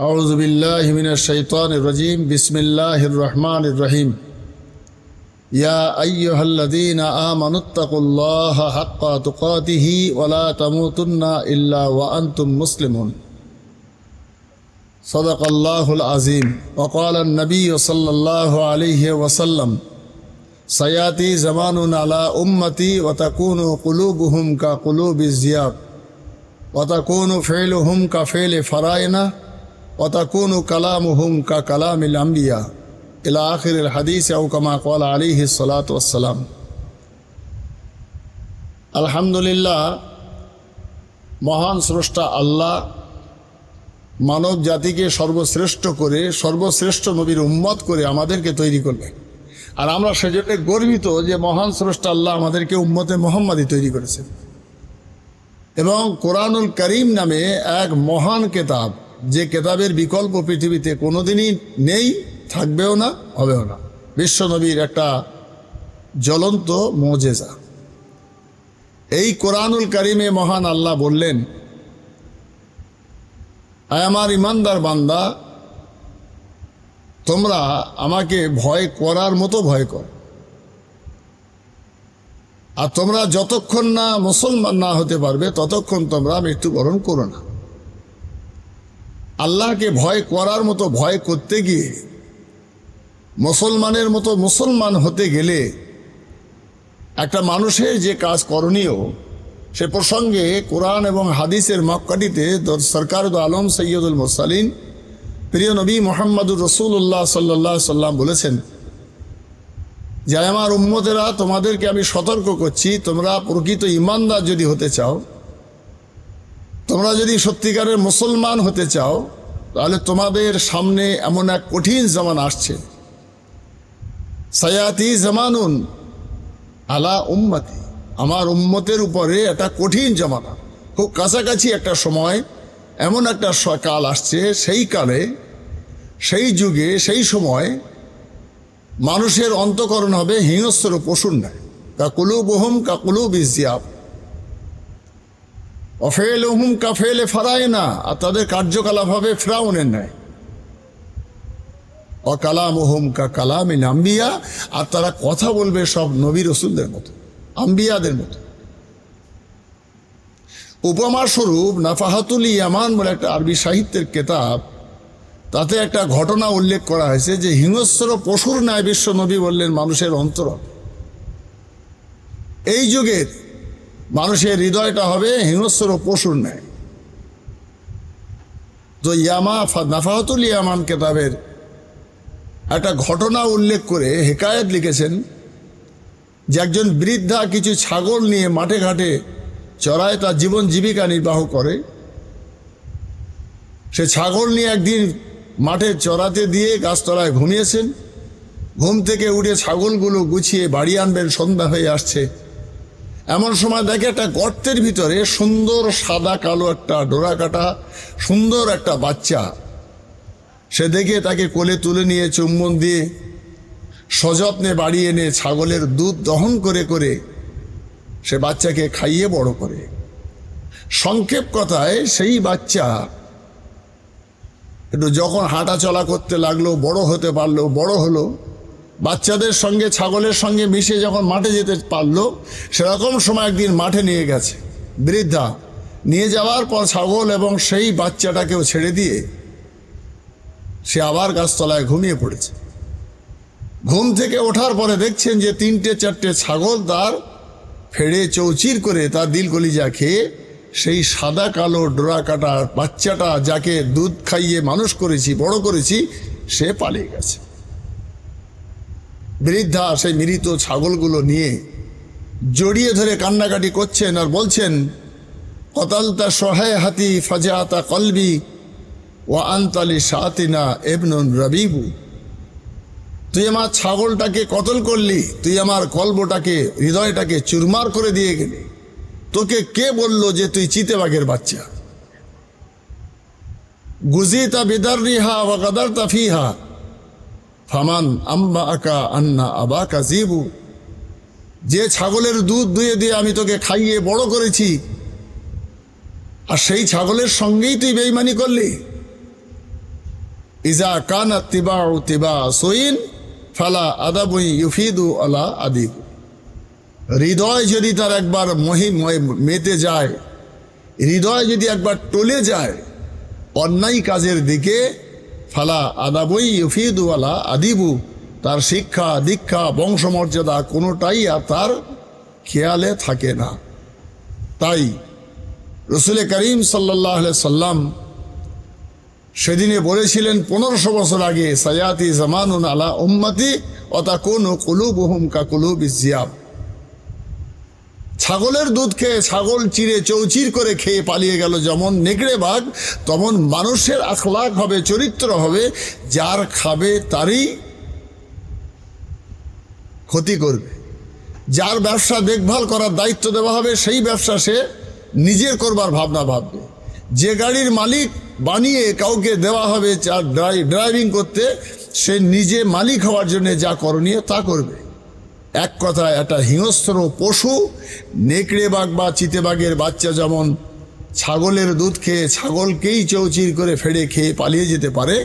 أعوذ بالله من الشيطان الرجيم. بسم الله الرحمن الرحيم. يا أيها الذين آمنوا اتقوا الله حق تقاته ولا تموتن إلا وأنتم مسلمون. صدق الله العظيم. وقال النبي صلى الله عليه وسلم سيأتي زمان على أمتي وتكون قلوبهم كقلوب الزياب وتكون فعلهم كفعل فرائنا অতাকুন কালাম হুম কা কালাম ইল আম্বিয়া ইলা আখির হাদিস আউকামা কল আলিহি الحمد لله আলহামদুলিল্লাহ, মহান স্রষ্টা আল্লাহ মানব জাতিকে সর্বশ্রেষ্ঠ করে, সর্বশ্রেষ্ঠ নবীর উম্মত করে আমাদেরকে তৈরি করবে। আর আমরা সেজন্য গর্বিত যে মহান স্রষ্টা আল্লাহ আমাদেরকে উম্মতে মোহাম্মদী তৈরি করেছেন। এবং কোরআনুল করিম নামে এক মহান কেতাব যে কেতাবের বিকল্প পৃথিবীতে কোনোদিনই নেই, থাকবেও না, হবেও না। বিশ্বনবীর একটা জ্বলন্ত মজেজা। এই কোরআনুল করিমে মহান আল্লাহ বললেন, আয় আমার ইমানদার বান্দা, তোমরা আমাকে ভয় করার মতো ভয় কর। আর তোমরা যতক্ষণ না মুসলমান না হতে পারবে, ততক্ষণ তোমরা মৃত্যুবরণ করো না। আল্লাহকে ভয় করার মতো ভয় করতে গিয়ে, মুসলমানের মতো মুসলমান হতে গেলে একটা মানুষের যে কাজ করণীয়, সে প্রসঙ্গে কোরআন এবং হাদিসের মক্কাটিতে সরকার আলম সৈয়দুল মোসালিন প্রিয় নবী মোহাম্মদুর রসুল্লাহ সাল্লাহ সাল্লাম বলেছেন যে আমার উম্মতেরা, তোমাদেরকে আমি সতর্ক করছি, তোমরা প্রকৃত ইমানদার যদি হতে চাও তোমরা যদি সত্যিকারের মুসলমান হতে চাও, তাহলে তোমাদের সামনে এমন এক কঠিন জামান আসছে। সায়াতি জামানুন আলা উম্মতি। আমার উম্মতের উপরে একটা কঠিন জামানা। খুব কাছাকাছি একটা সময়, এমন একটা কাল আসছে, সেই কালে, সেই যুগে, সেই সময় মানুষের অন্তকরণ হবে হিংস্র পশুর ন্যায়। কাকুলু বহম কাকুলু বিজিয়াব অফেল হুম কাফেলে ফারায় না, আর তাদের কার্যকলাপ হবে ফ্রাউনের ন্যায়। অকালাম ওহম কা কালাম ইন আম্বিয়া, আর তারা কথা বলবে সব নবী রসুলদের মতো, আম্বিয়াদের মতো। উপমা স্বরূপ নাফাহাতুল ইয়ামান বলে একটা আরবি সাহিত্যের কেতাব, তাতে একটা ঘটনা উল্লেখ করা হয়েছে যে হিংস্র পশুর ন্যায় বিশ্ব নবী বললেন মানুষের অন্তর। এই যুগের মানুষের হৃদয়টা হবে হিংস্র পশুর ন্যায়। তো ইয়ামা নাফাহাতুল ইয়ামান কেতাবের একটা ঘটনা উল্লেখ করে হেকায়ত লিখেছেন যে একজন বৃদ্ধা কিছু ছাগল নিয়ে মাঠে ঘাটে চড়ায় তার জীবন জীবিকা নির্বাহ করে। সে ছাগল নিয়ে একদিন মাঠে চড়াতে দিয়ে গাছতলায় ঘুমিয়েছেন। ঘুম থেকে উঠে ছাগলগুলো গুছিয়ে বাড়ি আনবেন, সন্ধ্যা হয়ে আসছে। এমন সময় দেখে একটা গর্তের ভিতরে সুন্দর সাদা কালো একটা ডোরা কাটা সুন্দর একটা বাচ্চা। সে দেখে তাকে কোলে তুলে নিয়ে চুম্বন দিয়ে সযত্নে বাড়ি এনে ছাগলের দুধ দহন করে করে সে বাচ্চাকে খাইয়ে বড় করে। সংক্ষেপ কথায় সেই বাচ্চা একটু যখন হাঁটা চলা করতে লাগল, বড় হতে পারল, বড় হলো বাচ্চাদের সঙ্গে, ছাগলের সঙ্গে মিশে যখন মাঠে যেতে পারল, সেরকম সময় একদিন মাঠে নিয়ে গেছে। বৃদ্ধা নিয়ে যাওয়ার পর ছাগল এবং সেই বাচ্চাটাকেও ছেড়ে দিয়ে সে আবার গাছতলায় ঘুমিয়ে পড়েছে। ঘুম থেকে ওঠার পরে দেখছেন যে তিনটে, চারটে ছাগল তার ফেড়ে চৌচির করে তার দিল কলিজা খেয়ে সেই সাদা, কালো, ডোরা কাটা বাচ্চাটা যাকে দুধ খাইয়ে মানুষ করেছি, বড় করেছি, সে পালিয়ে গেছে। বৃদ্ধা সেই মৃত ছাগলগুলো নিয়ে জড়িয়ে ধরে কান্নাকাটি করছেন আর বলছেন, কতালতা সহায় হাতি ফাজাতা কলবি ও আন্তালি সাতিনা এবনুন রবিবু। তুই আমার ছাগলটাকে কতল করলি, তুই আমার কল্পটাকে হৃদয়টাকে চুরমার করে দিয়ে গেলি। তোকে কে বলল যে তুই চিতেবাগের বাচ্চা? গুজিতা বিদার রিহা বা কাদার তাফিহা ফামান আম্বা আকা আন্না আবাকা জিবু। যে ছাগলের দুধ দুয়ে দিয়ে আমি তোকে খাইয়ে বড় করেছি, আর সেই ছাগলের সঙ্গেই তুই বেইমানি করলি। ইজা কানা তিবা তিবা সইন, ফালা আদাবই ইউফিদু আলা আদিব। হৃদয় যদি তার একবার মহি মেতে যায়, হৃদয় যদি একবার টলে যায়, অন্যায় কাজের দিকে ফালা আদাবই ইউফিদু আলা আদিবু। তার শিক্ষা, দীক্ষা, বংশমর্যাদা কোনোটাই আর তার খেয়ালে থাকে না। তাই রসুলে করিম সাল্লাহ সাল্লাম সেদিনে বলেছিলেন, পনেরোশো বছর আগে সায়াতি জামানুন আলা উম্মতি অতা কোন কুলুব হুম কা কুলুব ইজিয়াব ছাগলের দুধ খেয়ে ছাগল চিরে চৌচির করে খেয়ে পালিয়ে গেল যেমন নেকড়ে বাঘ, তেমন মানুষের আখলাক হবে, চরিত্র হবে, যার খাবে তারই ক্ষতি করবে। যার ব্যবসা দেখভাল করার দায়িত্ব দেওয়া হবে, সেই ব্যবসা সে নিজের করবার ভাবনা ভাববে। যে গাড়ির মালিক বানিয়ে কাউকে দেওয়া হবে ড্রাইভিং করতে, সে নিজে মালিক হওয়ার জন্য যা করণীয় তা করবে। এক কথায় একটা হিংস্র পশু, নেকড়ে বাঘ বা চিতেবাঘের বাচ্চা যেমন ছাগলের দুধ খেয়ে ছাগলকেই চৌচির করে ফেড়ে খেয়ে পালিয়ে যেতে পারে,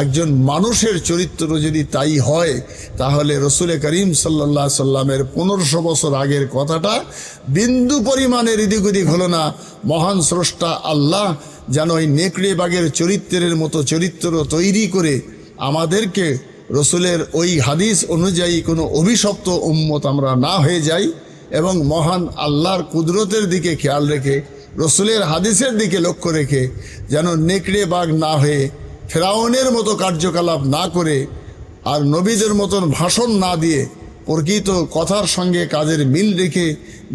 একজন মানুষের চরিত্র যদি তাই হয়, তাহলে রসুলে করিম সাল্লাহ সাল্লামের পনেরোশো বছর আগের কথাটা বিন্দু পরিমাণের এদিক ওদিক হলো না। মহান স্রষ্টা আল্লাহ যেন ওই নেকড়ে বাঘের চরিত্রের মতো চরিত্র তৈরি করে আমাদেরকে রসুলের ওই হাদিস অনুযায়ী কোনো অভিশপ্ত উম্মত আমরা না হয়ে যাই এবং মহান আল্লাহর কুদরতের দিকে খেয়াল রেখে, রসুলের হাদিসের দিকে লক্ষ্য রেখে যেন নেকড়ে বাঘ না হয়ে ফেরাউনের মতো কার্যকলাপ না করে আর নবীদের মতন ভাষণ না দিয়ে প্রকৃত কথার সঙ্গে কাজের মিল রেখে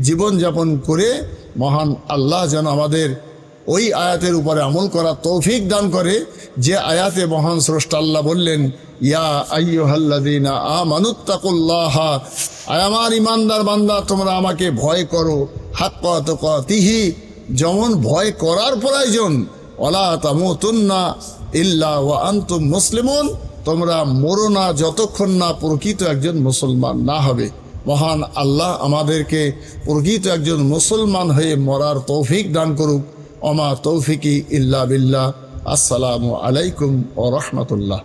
জীবনযাপন করে মহান আল্লাহ যেন আমাদের ওই আয়াতের উপরে আমল করা তৌফিক দান করে, যে আয়াতে মহান স্রষ্টা আল্লাহ বললেন ইয়া আইয়ুহাল্লাযীনা আমানুত্তাকুল্লাহ আয় আমার ইমানদার বান্দা, তোমরা আমাকে ভয় করো। হাক্কা তুকাতিহি, যেমন ভয় করার প্রয়োজন। ওয়ালা তামুতুন্না ইল্লা ওয়া আনতুম মুসলিমুন। তোমরা মরো না যতক্ষণ না প্রকৃত একজন মুসলমান না হবে। মহান আল্লাহ আমাদেরকে প্রকৃত একজন মুসলমান হয়ে মরার তৌফিক দান করুক। অমা তৌফিকি ইল্লা বিল্লাহ। আসসালামু আলাইকুম ও রহমতুল্লাহ।